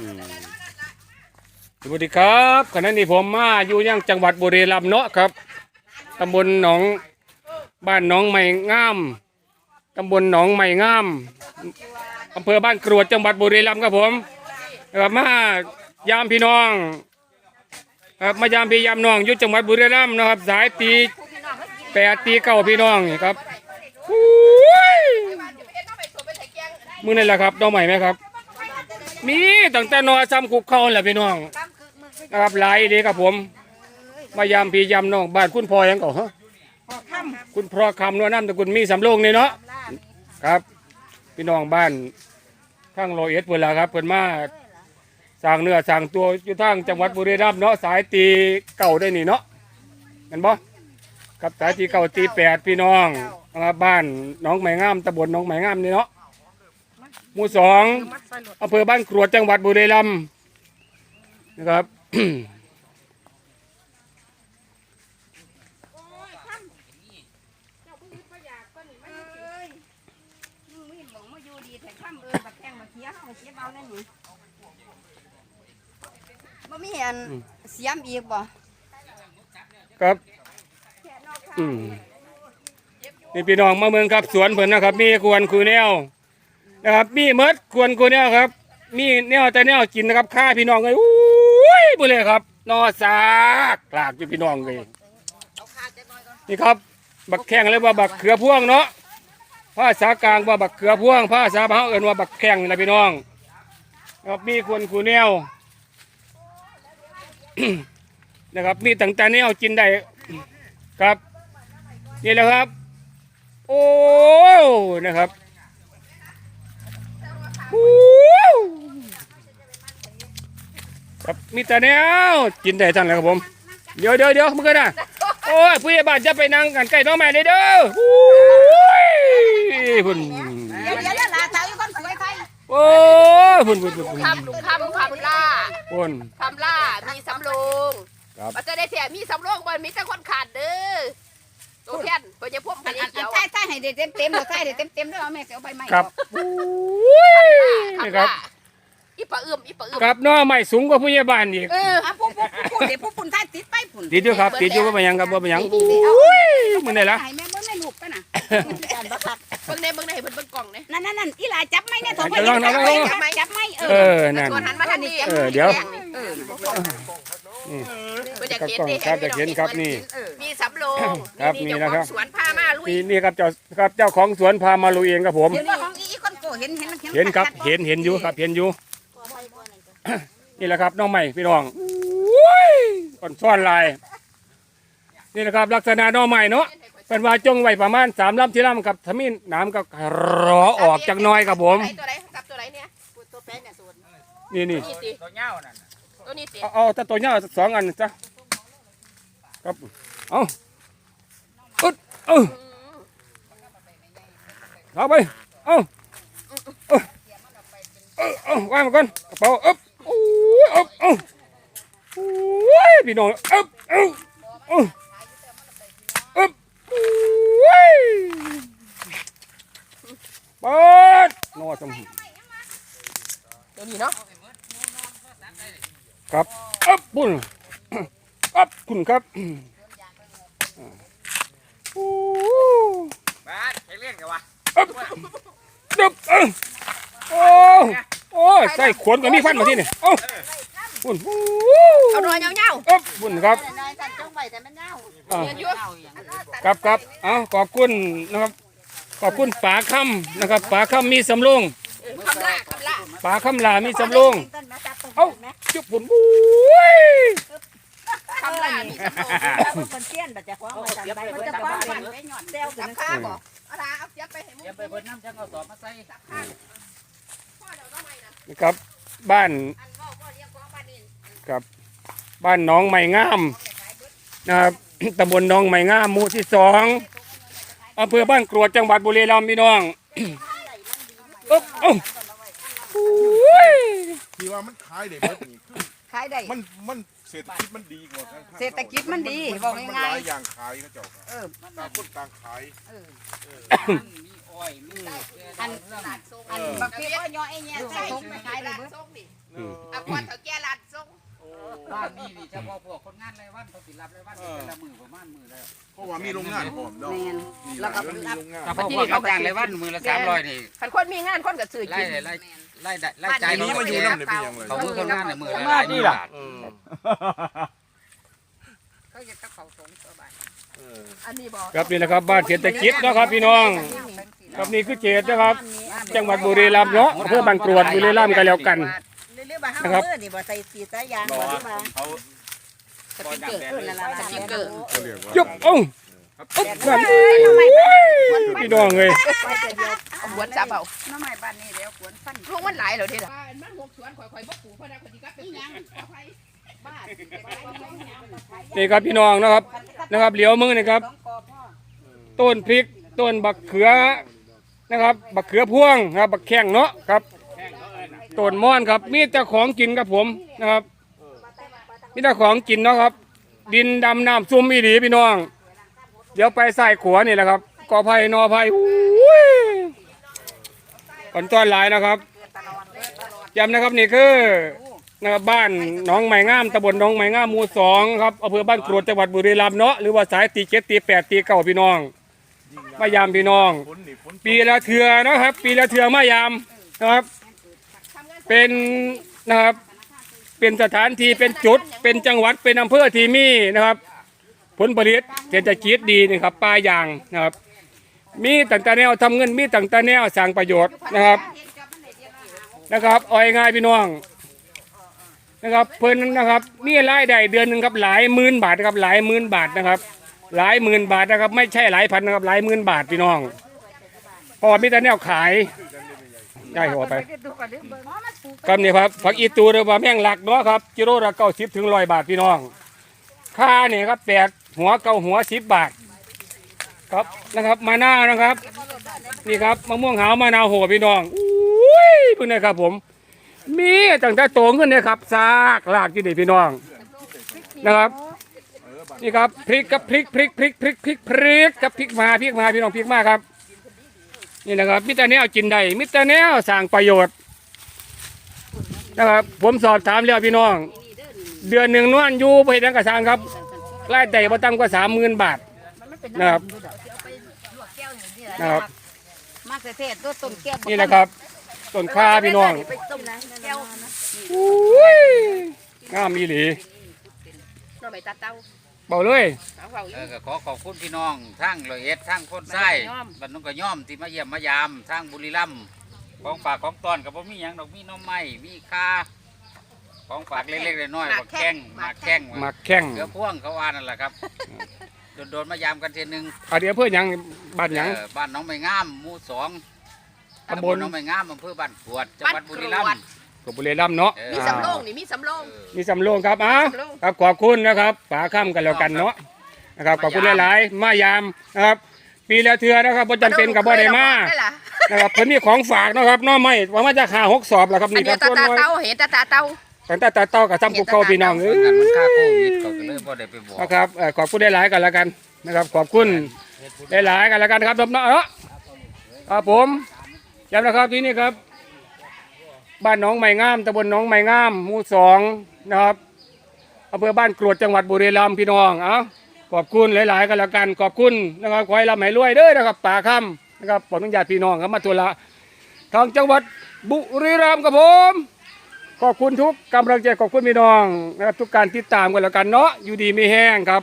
อืมสวัสดีครับขณะนี้ผมมาอยู่ยังจังหวัดบุรีรัมย์เนาะครับตำบลหนองบ้านหนองไม้งามตำบลหนองไม้งามอำเภอบ้านกรวดจังหวัดบุรีรัมย์ครับผมนะครับมายามพี่น้องครับมายามพี่ยามน้องอยู่จังหวัดบุรีรัมย์นะครับ สายตีแปดตีเก้าพี่น้องนี่ครับอุ้ยมือนี่แหละครับน้องใหม่ไหมครับ มีตั้งแต่นอซ้ำคุกเข้าแหละพี่น้องนะครับหลายดีครับผม มายามพี่ยามน้องบ้านคุณพ่อยังก่อฮะคุณพ่อคำนวลน้ำตะกุลมีสำโรงนี่เนาะครับ พี่น้องบ้านทั้งโรอยเอ็ดเพื่อละครับเพื่อนมาสั่งเนื้อสั่งตัวอยู่ทางจังหวัดบุรีรัมย์เนาะสายตีเก่าได้นี่เนาะเห็นบ่ครับสายตีเก่าตีแปดพี่น้องนะครับบ้านน้องไม้งามตำบลน้องไม้งามนี่เนาะ หมู่สองอำเภอบ้านกรวดจังหวัดบุรีรัมย์นะครับมึงหลงมาอยู่ดีแต่ข้ามเออบักแข้งบักเขียเขาเขียเอานั่นนี่บ่มีอันเสียมอีกบ่ครับอืมนี่พี่น้องมาเมืองครับ สวนเพิ่นนะครับ มีควรคูแนว นะครับมีเมดควรคูแนวครับ มีแนวแต่แนวกินนะครับข้าพี่น้องเลยอุ้ยบุเลยครับนอสากกลากอยู่พี่น้องเลยนี่ครับ บักแข้งเรียว่าบักเขือพ่วงเนาะภาษากลางว่าบักเขือพ่วงภาษาบ้านเอิ้นว่าบักแข้งนะพี่น้องครับมีควรคูแนวนะครับ มีต่างแต่แนวกินได้ครับ นี่แหละครับ โอ้นะครับ ครับมีแต่แนวกินได้ทั้งนั้นครับผม เดี๋ยวเดี๋ยวเดี๋ยวมึงกันนะโอ้ยผู้ใหญ่บ้านจะไปนั่งกันใกล้น้องใหม่เลยเด้อโอ้ยพุ่นเดี๋ยวเดี๋ยวลาสาวอยู่คนสวยไทยโอ้ยพุ่นพุ่นพุ่นพุ่นคำลุงคำคำล่าพุ่นคำล่ามีสำโรงครับมันจะได้แถมมีสำโรงบนมีแต่คนขาดเด้อ ตัวเพี้ยนตัวจะพ่วงอักันนอันเขียวใช่ใช่ให้ได้เต็มเต็มบ่ใช่ได้เต็มเต็มด้วยเอาแม่เสียเอาใบไม้ครับออกโอ้ยนี่คำครัล่าบอีปะเอื้อมอีปะเอื้อมครับน้อใหม่สูงกว่าผู้ใหญ่บ้านอีกเอออะผู้ผู้ผู้ผู้เดี๋ยวผู้ปุ่นใต้ติดไปปุ่นติดอยู่ครับติดอยู่ว่าเป็นหยังครับว่าเป็นหยังนี่นี่เอาอุ้ยมันได้ละให้แม่เบิ่งแม่ลูกไปน่ะอันบักคักเบิ่งในเบิ่งในเบิ่งเบิ่งกล่องเนี่ยนั่นนั่นนั่นอีหลาจับไหมเนี่ยโถเดี๋ยวลองลองลองลองจับไหมจับไหมเอเอออนั่นส่วนหันมาทางนี้เออเดี๋ยวเออเพื่อจะครับเขียนกล้องดิครับจะเขียนครับนี่เออมีสำ โรงครับนี่นี่เจ้านะขครัอบ งสวนพามาลุยนี่นี่ครับเจ้าครับเจ้าของสวนพามาลุยเองครับผม เดี๋ยวนี้ของอีอีคนโกเห็นเห็นเห็นครับเห็นเห็นอยู่ครับเห็นอยู่ นี่แหละครับน้องใหม่พี่น้องอุ้ยอ่อนซ่อนลาย นี่แหละครับ ลักษณะน้องใหม่เนาะเป็นว่าจงไว้ประมาณสามลำที่ลำกับทมินน้ำก็รอออกจากหน้อยครับผม ตัวไหนจับตัวไหนเนี่ยตัวแป้งเนี่ยส่วนนี่นี่นี่สิตัวเงานั่นตัวนี้สิเอาเอาแต่ตัวเนี้ยสองอันจ้ะครับเอาอึด เออเอาไป เอาเอาเอาเอาวางมาก่อนกระเป๋าอึ๊บโอ้ยอึ๊บเอาโอ้ยพี่น้องอึ๊บเอาเอาอึ๊บโอ้ยเปิดนอสมตัวนี้เนาะครับอับบุญอับคุณครับโอ้ บ้านใช้เล่นกันวะ อับ ดับเอ้าโอ้โอ้ยใส่ขนกับมีฟันมาที่นี่เอ้าบุญโอ้เอาหน่อยเงาอับบุญครับน้อยกันจงไว้แต่มันเน่าอ่าๆเงินอยู่ครับครับเอาขอบคุณนะครับขอบคุณฝาค่ำนะครับฝาค่ำมีสำโรงคำล่าคำล่าฝาค่ำลามีสำโรงต้นมาจับต้นเอ้าแม่จุบบุญโอ้ยคำล่ามีสำโรงคนเตี้ยนบัดจะคว้ามาจับใบมันจะคว้าไปหย่อนเซลจับข้าบอกเอาล่ะเอาเสียบไป ให้มึงอย่าไปเพิ่นน้ำจังเอาสอบมาใส่จับข้างพ่อเดี๋ยวต้องไม่นะนะครับ บ้านอันพ่อพ่อเรียกของบ้านนี่ครับบ้านหน้องไม้งามนะครับ ตำบลหน้องไม้งามหมู่ที่สองอำเภอบ้านกรวดจังหวัดบุรีรัมย์พี่น้องอึ๊บเอ้าโอ้ย ที่ว่ามันขายได้เบิดนี่คือขายได้มันมัน เศรษฐกิจมันดีกว่าทางภาคเศรษฐกิจมันดีบอกง่ายๆ มันหลายอย่างขายเขาเจ้าครับเออต่างคนต่างขายมีอ้อยมีอันอันบักเพี้ยก็ย่อไอ้เนี่ยใส่ถุงไปขายเลยเบิดส่งดิเออเอากับคนเฒ่าแก่ร้านส่งบ้านนี้นี่เฉพาะพวกคนงานรายวันเขาสิรับรายวันเป็นละมือประมาณมือแล้วเพราะว่ามีโรงงานพร้อมเนาะแม่นนี่แล้วก็มันมีโรงงาน เฉพาะพวกเขาจ้างรายวันมือละสามร้อยนี่คันคนมีงานคนก็ซื้อไล่กิน ไล่ไล่ไล่จ่ายอันนี้มาอยู่น้ำเนี่ยเป็นยังไงเขาคือคนงานในมือละหลายหมื่นบาทเออเขาจะต้องเขาสงตัวบาทเอออันนี้บอกครับนี่แหละครับบ้านเศรษฐกิจนะครับพี่น้อง ครับนี่คือเขตนะครับ จังหวัดบุรีรัมย์เนาะอำเภอบางกรวดบุรีรัมย์กันแล้วกัน เรื่อยๆบ่ห้านะครับมือนี่บ่ใส่สีสายยางบ่หรือว่าเขา สติ๊กเกอร์เออนั่นล่ะสติ๊กเกอร์เขาเรียกว่ายุบเอ้าอุ๊บนั่น พี่น้องเลยไว้แต่เดียวเอาหวนจับเอาน้ำใหม่บ้านนี้เดี๋ยวขวนฟันลูกมันหลายแล้วเด้ล่ะมันหกสวนข่อยๆบ่ปลูกเพราะได้คนที่ก็เป็นหยังบ้านนี่ครับพี่น้องนะครับนะครับเหลียวมือนี่ครับต้องกอพ่อต้นพริกต้นบักเขือนะครับ บักเขือพ่วงนะครับบักแข้งเนาะครับต้นม่อนครับ มีแต่ของกินครับผมนะครับมีแต่ของกินเนาะครับ ดินดำน้ำซุ่มอีดีพี่น้องเดี๋ยวไปใส่ขัวนี่แหละครับกอไผ่นอไผ่อุ้ยก่อนต้อนหลายนะครับย้ำนะครับนี่คือนะครับบ้านหนองไม้งามตำบลหนองไม้งามหมู่สองครับอำเภอบ้านกรวดจังหวัดบุรีรัมย์เนาะหรือว่าสายตีเจ็ดตีแปดตีเก้าพี่น้องมายามพี่น้อง ปีละเทือนะครับ ปีละเทือมายามนะครับ เป็นนะครับเป็นสถานที่เป็นจุดเป็นจังหวัดเป็นอำเภอที่มีนะครับ ผลผลิตเศรษฐกิจดีนะครับปลายางนะครับ มีต่างๆแนวทำเงินมีต่างๆแนวสร้างประโยชน์นะครับนะครับเอาง่ายพี่น้องนะครับเพิ่นนะครับมีรายได้เดือนหนึ่งครับหลายหมื่นบาทนะครับหลายหมื่นบาทนะครับ หลายหมื่นบาทนะครับ ไม่ใช่หลายพันนะครับหลายหมื่นบาทพี่น้องพราะว่ามีแต่แนวขายได้หัวไปก่อนเด้อเบิ่งมันปลูกครับนี่ครับผักอีตูหรือว่าแม่งหลักเนาะครับกิโลละเก้าสิบถึงร้อยบาทพี่น้องค่าเนี่ยครับแปด หัวเกาหัวสิบบาท ครับนะครับมะนาวนะครับ นี่ครับมะม่วงหาวมะนาวโหพี่น้องอุ้ยเพิ่งนี่ครับผม มีตั้งแต่โตขึ้นเนี่ยครับซากลากที่นี่พี่น้องนะครับ นี่ครับพริกกับพริกพริกพริกพริกพริกพริกกับพริกมาพริกมาพี่น้องพริกมาครับ นี่นะครับมิตรแนวกินได้มิตรแนวสร้างประโยชน์นะครับผมสอบถามแล้วพี่น้อง เดือนหนึ่งนวลอยู่ไปดังกระซังครับ รายได้บ่ต่ำกว่าสามหมื่นบาท นะครับ นะครับมากเทศตัวต้นแก้วนี่แหละครับต้นข้าพี่น้องไปต้มแก้วอุ้ยงามอีหลีเราไปตัดเตาเบาเลยเอาเฝ้าอยู่เออก็ขอขอบคุณพี่น้องทั้งร้อยเอ็ดทั้งคนไส้บ้านนุ่งกระย่อมที่มาเยี่ยมมายามทั้งบุรีรัมย์ของฝากของตอนกับผมมีหยังดอกมีหน้ำไม้มีคา ของฝากเล็กๆน้อยๆบักแข้งหมากแข้งหมักแข้งเกือพ่วงเขาว่านั่นแหละครับโดนๆมายามกันเทีนึงอาเดี๋ยวเพื่อนหยังบ้านหยังเออบ้านหน้องไม้งามหมู่สองตำบลหน้องไม้งามอำเภอบ้านกรวดจังหวัดบุรีรัมย์กับบุรีรัมย์เนาะเออมีสำโรงนี่มีสำโรงมีสำโรงครับอะสำโรงครับขอบคุณนะครับฝาค่ำกันแล้วกันเนาะนะครับขอบคุณหลายๆมายามนะครับปีละเทือนะครับบ่จำเป็นกับบ่ได้มาได้ล่ะนะครับเพิ่นมีของฝากนะครับเน้อไม่ว่ามาจะขาหกสอบแล้วครับอันนี่คเดีรัยวบตาส่วนตาน้อยเตาเห็นตาตาเตา ตั้งแต่ตัดเต้ากับซ้ำกุกเข้าพี่น้องเอ้ยงานมันค่าโควิดเขาก็เลยบ่ได้ไปบอกนะครับเอ่อขอบคุณหลายๆกันแล้วกันนะครับ ขอบคุณหลายๆกันแล้วกันครับท่านเนาะครับผมย้ำนะครับที่นี่ครับ บ้านหนองไม้งามตำบลหนองไม้งามหมู่สองนะครับอำเภอบ้านกรวดจังหวัดบุรีรัมย์พี่น้องเอ้าขอบคุณหลายๆกันแล้วกันขอบคุณนะครับขอให้ร่ำให้รวยเด้อนะครับป่าค่ำนะครับผมต้องญาติพี่น้องครับมาตุละทางจังหวัดบุรีรัมย์ครับผม ขอบคุณทุกกำลังใจขอบคุณพี่น้องนะครับทุกการติดตามกันแล้วกันเนาะอยู่ดีไม่แห้งครับ